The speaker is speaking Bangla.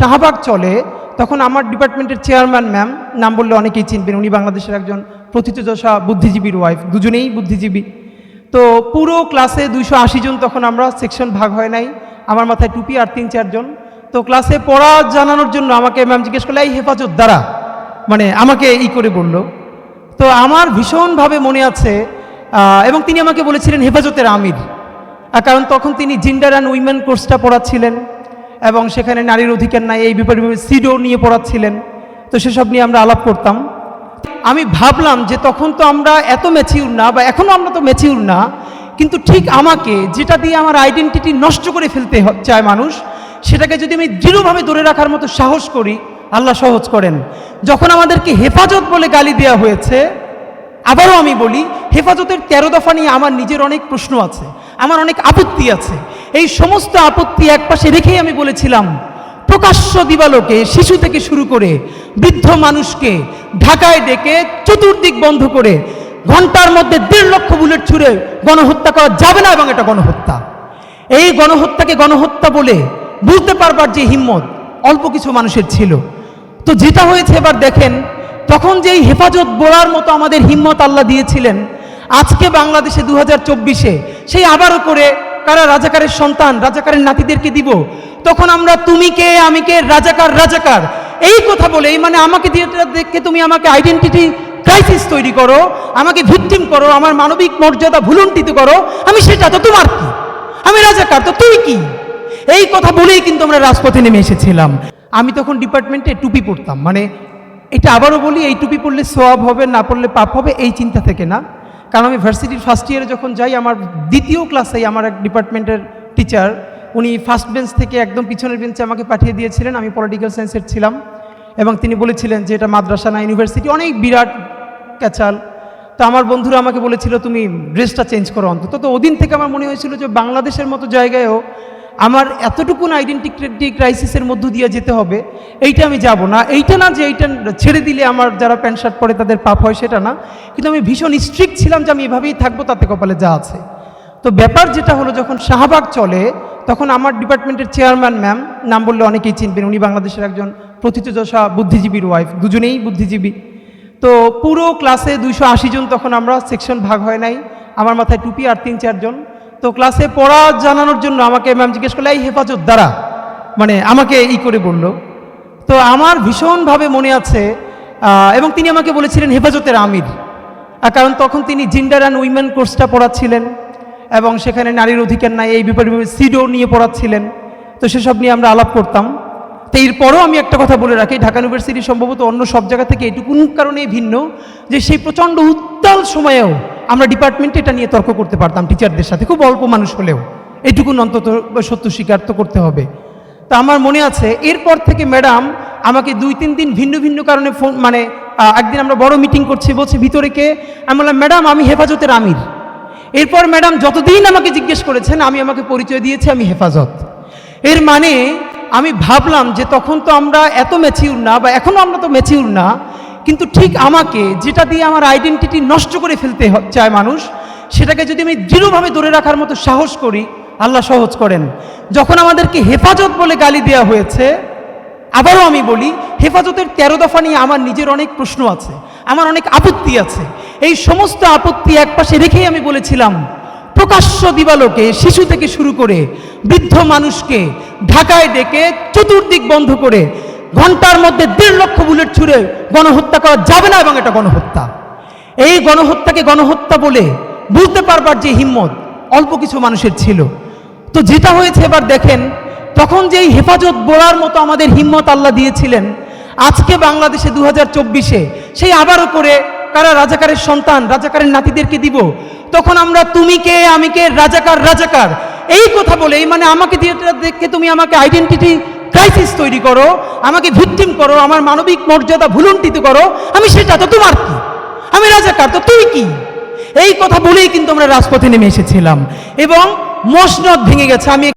শাহবাগ চলে, তখন আমার ডিপার্টমেন্টের চেয়ারম্যান ম্যাম নাম বললে অনেকেই চিনবেন। উনি বাংলাদেশের একজন প্রথিতযশা বুদ্ধিজীবীর ওয়াইফ দুজনেই বুদ্ধিজীবী। তো পুরো ক্লাসে দুইশো আশি জন তখন আমরা সেকশন ভাগ হয় নাই। আমার মাথায় টুপি আর তিন চারজন তো ক্লাসে পড়া জানানোর জন্য আমাকে ম্যাম জিজ্ঞেস করলে, এই হেফাজত দ্বারা? মানে আমাকে ই করে বলল। তো আমার ভীষণভাবে মনে আছে এবং তিনি আমাকে বলেছিলেন হেফাজতের আমির। কারণ তখন তিনি জিন্ডার অ্যান্ড উইমেন কোর্সটা পড়াচ্ছিলেন। এবং সেখানে নারীর অধিকার নাই, এই ব্যাপারে সিডো নিয়ে পড়াচ্ছিলেন। তো সেসব নিয়ে আমরা আলাপ করতাম। আমি ভাবলাম যে তখন তো আমরা এত ম্যাচিউর না বা এখনও আমরা তো ম্যাচিউর না, কিন্তু ঠিক আমাকে যেটা দিয়ে আমার আইডেন্টিটি নষ্ট করে ফেলতে চায় মানুষ, সেটাকে যদি আমি দৃঢ়ভাবে ধরে রাখার মতো সাহস করি, আল্লাহ সহজ করেন। যখন আমাদেরকে হেফাজত বলে গালি দেওয়া হয়েছে আবারও আমি বলি, হেফাজতের তেরো দফা নিয়ে আমার নিজের অনেক প্রশ্ন আছে, আমার অনেক আপত্তি আছে। এই সমস্ত আপত্তি একপাশে রেখেই আমি বলেছিলাম, প্রকাশ্য দিবালোকে, শিশু থেকে শুরু করে বৃদ্ধ মানুষকে ঢাকায় ডেকে চতুর্দিক বন্ধ করে ঘণ্টার মধ্যে দেড় লক্ষ বুলেট ছুড়ে গণহত্যা করা যাবে না এবং এটা গণহত্যা। এই গণহত্যাকে গণহত্যা বলে বুঝতে পারবার যে হিম্মত অল্প কিছু মানুষের ছিল। তো যেটা হয়েছে এবার দেখেন তখন যেই হেফাজত বলার মতো আমাদের হিম্মত আল্লাহ দিয়েছিলেন, আজকে বাংলাদেশে দু হাজার চব্বিশে, সেই আবারও করে কারা রাজাকারের সন্তান, রাজাকারের নাতিদেরকে দিব? তখন আমরা তুমি কে, আমি কে, রাজাকার রাজাকার। এই কথা বলে মানে আমাকে দিয়ে দেখে তুমি আমাকে আইডেন্টিটি ক্রাইসিস তৈরি করো, আমাকে ভিকটিম করো, আমার মানবিক মর্যাদা ভুলুণ্ঠিত করো, আমি সেটা তো তোমার কি? আমি রাজাকার, তো তুই কি? এই কথা বলেই কিন্তু আমরা রাজপথে নেমে এসেছিলাম। আমি তখন ডিপার্টমেন্টে টুপি পরতাম মানে এটা আবারও বলি, এই টুপি পড়লে সোয়াব হবে, না পড়লে পাপ হবে, এই চিন্তা থেকে না। কারণ আমি ভার্সিটির ফার্স্ট ইয়ারে যখন যাই, আমার দ্বিতীয় ক্লাসেই আমার এক ডিপার্টমেন্টের টিচার উনি ফার্স্ট বেঞ্চ থেকে একদম পিছনের বেঞ্চে আমাকে পাঠিয়ে দিয়েছিলেন। আমি পলিটিক্যাল সায়েন্সের ছিলাম এবং তিনি বলেছিলেন যে, এটা মাদ্রাসা না ইউনিভার্সিটি অনেক বিরাট ক্যাচাল তো আমার বন্ধুরা আমাকে বলেছিল, তুমি ড্রেসটা চেঞ্জ করো অন্তত। তো ওদিন থেকে আমার মনে হয়েছিল যে, বাংলাদেশের মতো জায়গায়ও আমার এতটুকুন আইডেন্টিটি ক্রাইসিসের মধ্য দিয়ে যেতে হবে, এইটা আমি যাব না। এইটা না যে এইটা ছেড়ে দিলে আমার যারা প্যান্ট শার্ট পরে তাদের পাপ হয়, সেটা না। কিন্তু আমি ভীষণ স্ট্রিক্ট ছিলাম যে আমি এভাবেই থাকব, তাতে কপালে যা আছে। তো ব্যাপার যেটা হলো, যখন শাহবাগ চলে, তখন আমার ডিপার্টমেন্টের চেয়ারম্যান ম্যাম, নাম বললে অনেকেই চিনবেন, উনি বাংলাদেশের একজন প্রথিতযশা বুদ্ধিজীবীর ওয়াইফ দুজনেই বুদ্ধিজীবী। তো পুরো ক্লাসে দুইশো আশি জন তখন আমরা সেকশন ভাগ হয় নাই। আমার মাথায় টুপি আর তিন চারজন তো ক্লাসে পড়া জানানোর জন্য আমাকে ম্যাম জিজ্ঞেস করলে, এই হেফাজত দ্বারা? মানে আমাকে ই করে বলল। তো আমার ভীষণভাবে মনে আছে এবং তিনি আমাকে বলেছিলেন হেফাজতের আমির। কারণ তখন তিনি জিন্ডার অ্যান্ড উইমেন কোর্সটা পড়াচ্ছিলেন, এবং সেখানে নারীর অধিকার নাই, এই ব্যাপারে সিডো নিয়ে পড়াচ্ছিলেন। তো সেসব নিয়ে আমরা আলাপ করতাম। তো এরপরও আমি একটা কথা বলে রাখি, ঢাকা ইউনিভার্সিটি সম্ভবত অন্য সব জায়গা থেকে এটুকুন কারণেই ভিন্ন, যে সেই প্রচণ্ড উত্তাল সময়েও আমরা ডিপার্টমেন্টে এটা নিয়ে তর্ক করতে পারতাম টিচারদের সাথে। খুব অল্প মানুষ হলেও। এটুকুন অন্তত সত্য স্বীকার তো করতে হবে। তা আমার মনে আছে, এরপর থেকে ম্যাডাম আমাকে দুই, তিন দিন ভিন্ন ভিন্ন কারণে ফোন মানে একদিন আমরা বড় মিটিং করছি, বলছে, ভিতরে কে? আমি বললাম ম্যাডাম আমি হেফাজতের আমির। এরপর ম্যাডাম যতদিন আমাকে জিজ্ঞেস করেছেন, আমি আমাকে পরিচয় দিয়েছি, আমি হেফাজত। এর মানে আমি ভাবলাম যে তখন তো আমরা এত ম্যাচিউর না, বা এখনও আমরা তো ম্যাচিউর না কিন্তু ঠিক আমাকে, যেটা দিয়ে আমার আইডেন্টিটি নষ্ট করে ফেলতে চায় মানুষ, সেটাকে যদি আমি দৃঢ়ভাবে ধরে রাখার মতো সাহস করি, আল্লাহ সহজ করেন। যখন আমাদেরকে হেফাজত বলে গালি দেওয়া হয়েছে, আবারও আমি বলি, হেফাজতের তেরো দফা নিয়ে আমার নিজের অনেক প্রশ্ন আছে, আমার অনেক আপত্তি আছে। এই সমস্ত আপত্তি একপাশে রেখেই আমি বলেছিলাম, প্রকাশ্য দিবালোকে, শিশু থেকে শুরু করে বৃদ্ধ মানুষকে ঢাকায় ডেকে চতুর্দিক বন্ধ করে ঘণ্টার মধ্যে দেড় লক্ষ বুলেট ছুড়ে গণহত্যা করা যাবে না এবং এটা গণহত্যা। এই গণহত্যাকে গণহত্যা বলে বুঝতে পারবার যে হিম্মত অল্প কিছু মানুষের ছিল। তো যেটা হয়েছে এবার দেখেন, তখন যেই হেফাজত বলার মতো আমাদের হিম্মত আল্লাহ দিয়েছিলেন, আজকে বাংলাদেশে দু হাজার চব্বিশে সেই আবারও করে কারা রাজাকারের সন্তান, রাজাকারের নাতিদেরকে দিব? তখন আমরা তুমি কে, আমি কে, রাজাকার রাজাকার, এই কথা বলে, এই মানে আমাকে দিয়ে দেখে তুমি আমাকে আইডেন্টিটি ক্রাইসিস তৈরি করো, আমাকে ভিকটিম করো, আমার মানবিক মর্যাদা ভুলুণ্ঠিত করো, আমি সেটা তো তোমার কি? আমি রাজাকার, তো তুই কি? এই কথা বলেই কিন্তু আমরা রাজপথে নেমে এসেছিলাম। এবং মসনদ ভেঙে গেছে, আমি